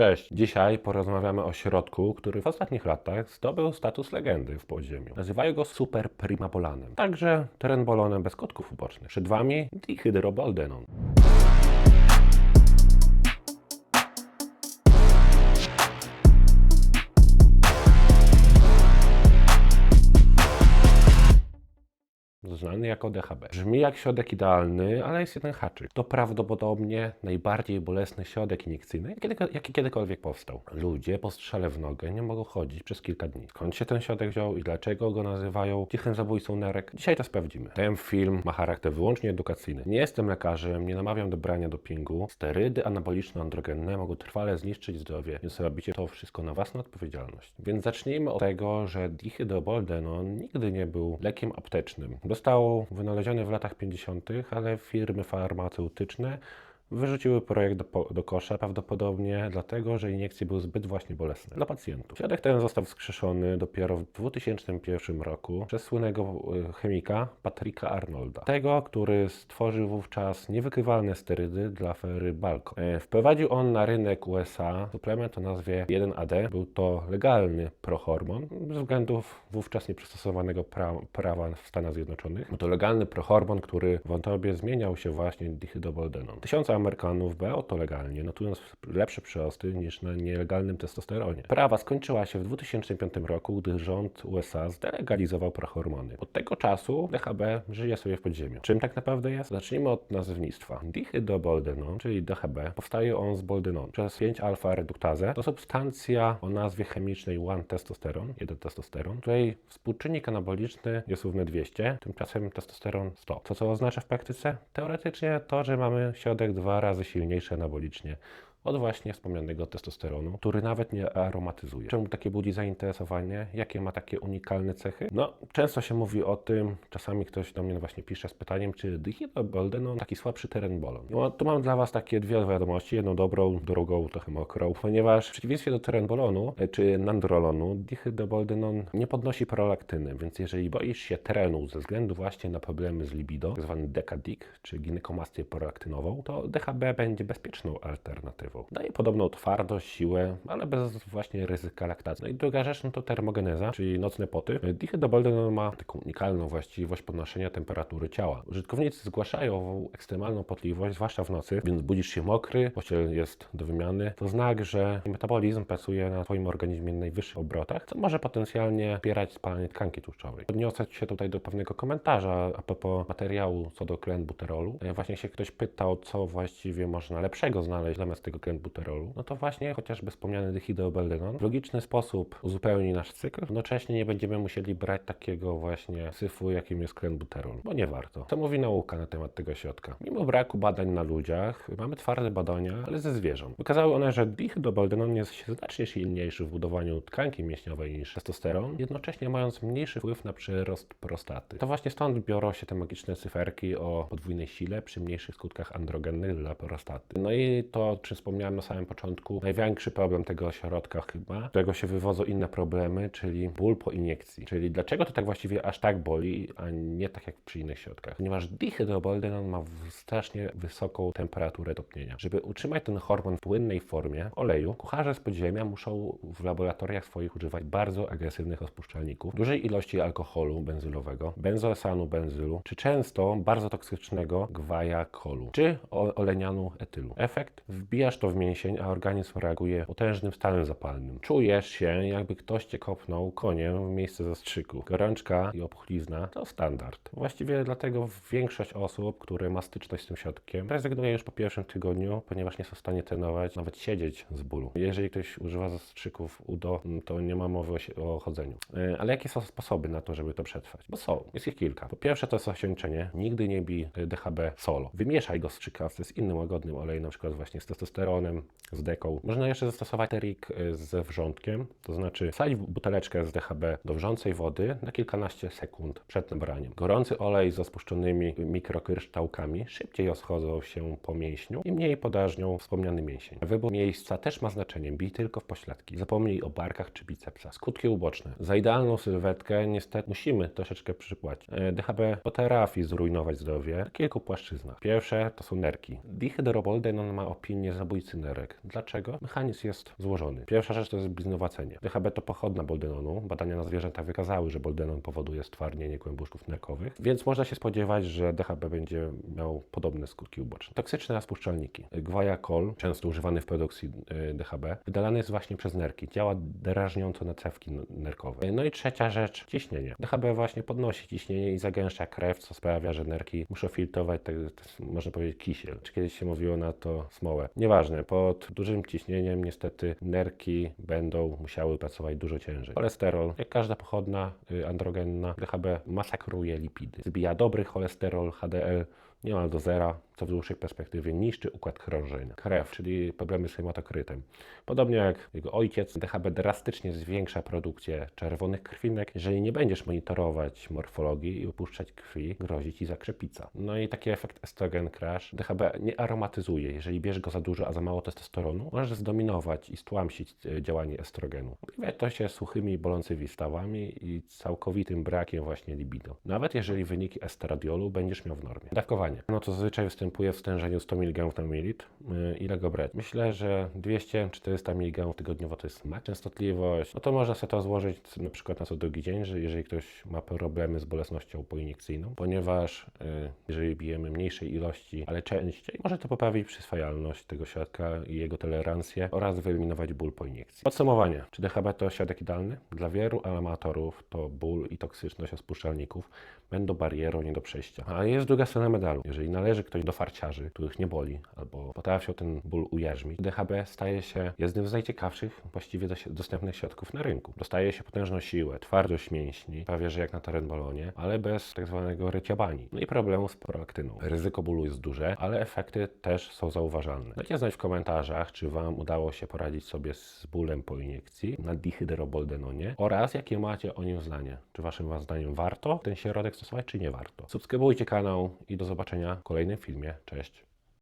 Cześć! Dzisiaj porozmawiamy o środku, który w ostatnich latach zdobył status legendy w podziemiu. Nazywają go super primabolanem, także terenbolonem bez kotków ubocznych. Przed Wami dihydroboldenon. Znany jako DHB. Brzmi jak środek idealny, ale jest jeden haczyk. To prawdopodobnie najbardziej bolesny środek iniekcyjny, jaki- kiedykolwiek powstał. Ludzie po strzale w nogę nie mogą chodzić przez kilka dni. Skąd się ten środek wziął i dlaczego go nazywają cichym zabójcą nerek? Dzisiaj to sprawdzimy. Ten film ma charakter wyłącznie edukacyjny. Nie jestem lekarzem, nie namawiam do brania dopingu. Sterydy anaboliczno-androgenne mogą trwale zniszczyć zdrowie, więc robicie to wszystko na własną odpowiedzialność. Więc zacznijmy od tego, że dihydroboldenon nigdy nie był lekiem aptecznym. Wynaleziony w latach 50., ale firmy farmaceutyczne wyrzuciły projekt do, do kosza, prawdopodobnie dlatego, że iniekcje były zbyt właśnie bolesne dla pacjentów. Środek ten został wskrzeszony dopiero w 2001 roku przez słynnego e, chemika Patricka Arnolda. Tego, który stworzył wówczas niewykrywalne sterydy dla afery Balko. E, Wprowadził on na rynek USA suplement o nazwie 1AD. Był to legalny prohormon ze względów wówczas nieprzystosowanego pra- prawa w Stanach Zjednoczonych. Był to legalny prohormon, który w wątrobie zmieniał się właśnie dihydroboldenon. Tysiące Amerykanów brał to legalnie, notując lepsze przyrosty niż na nielegalnym testosteronie. Prawa skończyła się w 2005 roku, gdy rząd USA zdelegalizował prohormony. Od tego czasu DHB żyje sobie w podziemiu. Czym tak naprawdę jest? Zacznijmy od nazewnictwa. Dihydroboldenon, czyli DHB, powstaje on z boldenon przez 5-alfa-reduktazę. To substancja o nazwie chemicznej 1-testosteron, 1-testosteron, której współczynnik anaboliczny jest równy 200, tymczasem testosteron 100. Co to oznacza w praktyce? Teoretycznie to, że mamy środek dwa razy silniejszy anabolicznie od właśnie wspomnianego testosteronu, który nawet nie aromatyzuje. Czemu takie budzi zainteresowanie? Jakie ma takie unikalne cechy? No, często się mówi o tym, czasami ktoś do mnie właśnie pisze z pytaniem, czy dihydroboldenon taki słabszy terenbolon. No, tu mam dla Was takie dwie wiadomości, jedną dobrą, drugą trochę mokrą, ponieważ w przeciwieństwie do terenbolonu e, czy nandrolonu, dihydroboldenon nie podnosi prolaktyny, więc jeżeli boisz się terenu ze względu właśnie na problemy z libido, tzw. dekadik, czy ginekomastię prolaktynową, to DHB będzie bezpieczną alternatywą. Daje podobną twardość, siłę, ale bez właśnie ryzyka laktacji. No i druga rzecz, no to termogeneza, czyli nocne poty. Dihydroboldenon ma taką unikalną właściwość podnoszenia temperatury ciała. Użytkownicy zgłaszają ekstremalną potliwość, zwłaszcza w nocy, więc budzisz się mokry, pościel jest do wymiany. To znak, że metabolizm pracuje na Twoim organizmie na najwyższych obrotach, co może potencjalnie wspierać spalanie tkanki tłuszczowej. Odniosę się tutaj do pewnego komentarza a propos materiału co do klenbuterolu. E, Właśnie się ktoś pytał, co właściwie można lepszego znaleźć zamiast tego klenbuterolu. No to właśnie chociażby wspomniany dihydroboldenon w logiczny sposób uzupełni nasz cykl. Jednocześnie nie będziemy musieli brać takiego właśnie syfu, jakim jest klenbuterol, bo nie warto. Co mówi nauka na temat tego środka? Mimo braku badań na ludziach, mamy twarde badania, ale ze zwierząt. Wykazały one, że dihydroboldenon jest znacznie silniejszy w budowaniu tkanki mięśniowej niż testosteron, jednocześnie mając mniejszy wpływ na przyrost prostaty. To właśnie stąd biorą się te magiczne cyferki o podwójnej sile przy mniejszych skutkach androgennych dla prostaty. No i to, czy wspomniałem na samym początku, największy problem tego środka chyba, z którego się wywodzą inne problemy, czyli ból po iniekcji. Czyli dlaczego to tak właściwie aż tak boli, a nie tak jak przy innych środkach? Ponieważ dihydroboldenon ma strasznie wysoką temperaturę topnienia. Żeby utrzymać ten hormon w płynnej formie oleju, kucharze z podziemia muszą w laboratoriach swoich używać bardzo agresywnych rozpuszczalników, dużej ilości alkoholu benzylowego, benzoesanu benzylu, czy często bardzo toksycznego gwajakolu, czy o- olenianu etylu. Efekt? Wbijasz to w mięsień, a organizm reaguje potężnym stanem zapalnym. Czujesz się, jakby ktoś cię kopnął koniem w miejsce zastrzyku. Gorączka i opuchlizna to standard. Właściwie dlatego większość osób, które ma styczność z tym środkiem, rezygnuje już po pierwszym tygodniu, ponieważ nie są w stanie trenować, nawet siedzieć z bólu. Jeżeli ktoś używa zastrzyków UDO, to nie ma mowy o, chodzeniu. E, Ale jakie są sposoby na to, żeby to przetrwać? Bo są, jest ich kilka. Po pierwsze to jest osiączenie. Nigdy nie bij e, DHB solo. Wymieszaj go z trzykawce z innym łagodnym olejem, na przykład właśnie z testosteronem, z deką. Można jeszcze zastosować terik e, ze wrzątkiem, to znaczy wsadzić buteleczkę z DHB do wrzącej wody na kilkanaście sekund przed nabraniem. Gorący olej z rozpuszczonymi mikrokryształkami szybciej rozchodzą się po mięśniu i mniej podażnią wspomniany mięsień. Wybór miejsca też ma znaczenie. Bij tylko w pośladki. Zapomnij o barkach czy bicepsach. Skutki uboczne. Za idealną sylwetkę niestety musimy troszeczkę przypłacić. E, DHB potrafi zrujnować zdrowie na kilku płaszczyznach. Pierwsze to są nerki. Dihydroboldenon ma opinię zabójstwa Dlaczego? Mechanizm jest złożony. Pierwsza rzecz to jest bliznowacenie. DHB to pochodna boldenonu. Badania na zwierzętach wykazały, że boldenon powoduje stwardnienie kłębuszków nerkowych, więc można się spodziewać, że DHB będzie miał podobne skutki uboczne. Toksyczne rozpuszczalniki. Guajacol, często używany w produkcji y, DHB, wydalany jest właśnie przez nerki. Działa drażniąco na cewki nerkowe. No i trzecia rzecz, ciśnienie. DHB właśnie podnosi ciśnienie i zagęszcza krew, co sprawia, że nerki muszą filtrować, te, można powiedzieć, kisiel. Czy kiedyś się mówiło na to smołę. Nieważne, pod dużym ciśnieniem niestety nerki będą musiały pracować dużo ciężej. Cholesterol, jak każda pochodna y, androgenna, DHB masakruje lipidy. Zbija dobry cholesterol, HDL, niemal do zera, co w dłuższej perspektywie niszczy układ krążenia. Krew, czyli problemy z hematokrytem. Podobnie jak jego ojciec, DHB drastycznie zwiększa produkcję czerwonych krwinek. Jeżeli nie będziesz monitorować morfologii i upuszczać krwi, grozi ci zakrzepica. No i taki efekt estrogen crash. DHB nie aromatyzuje. Jeżeli bierz go za dużo, a za mało testosteronu, możesz zdominować i stłamsić e, działanie estrogenu. Objawia to się suchymi, bolącymi stawami i całkowitym brakiem właśnie libido. Nawet jeżeli wyniki estradiolu będziesz miał w normie. Dawkowanie. No to zazwyczaj występuje w stężeniu 100 mg na mililitr. Yy, Ile go brać? Myślę, że 200-400 mg tygodniowo to jest ma częstotliwość. No to można sobie to złożyć na przykład na co drugi dzień, że jeżeli ktoś ma problemy z bolesnością poiniekcyjną, ponieważ yy, jeżeli bijemy mniejszej ilości, ale częściej, może to poprawić przyswajalność tego środka i jego tolerancję oraz wyeliminować ból po iniekcji. Podsumowanie. Czy DHB to środek idealny? Dla wielu amatorów to ból i toksyczność rozpuszczalników będą barierą nie do przejścia. A jest druga strona medalu. Jeżeli należy ktoś do farciarzy, których nie boli, albo potrafią ten ból ujarzmić, DHB staje się jednym z najciekawszych właściwie dos- dostępnych środków na rynku. Dostaje się potężną siłę, twardość mięśni, prawie że jak na teren balonie, ale bez tak zwanego rycia bani. No i problemu z prolaktyną. Ryzyko bólu jest duże, ale efekty też są zauważalne. Dajcie znać w komentarzach, czy Wam udało się poradzić sobie z bólem po iniekcji na dihydroboldenonie oraz jakie macie o nim zdanie. Czy Waszym zdaniem warto ten środek stosować, czy nie warto? Subskrybujcie kanał i do zobaczenia w kolejnym filmie. Cześć!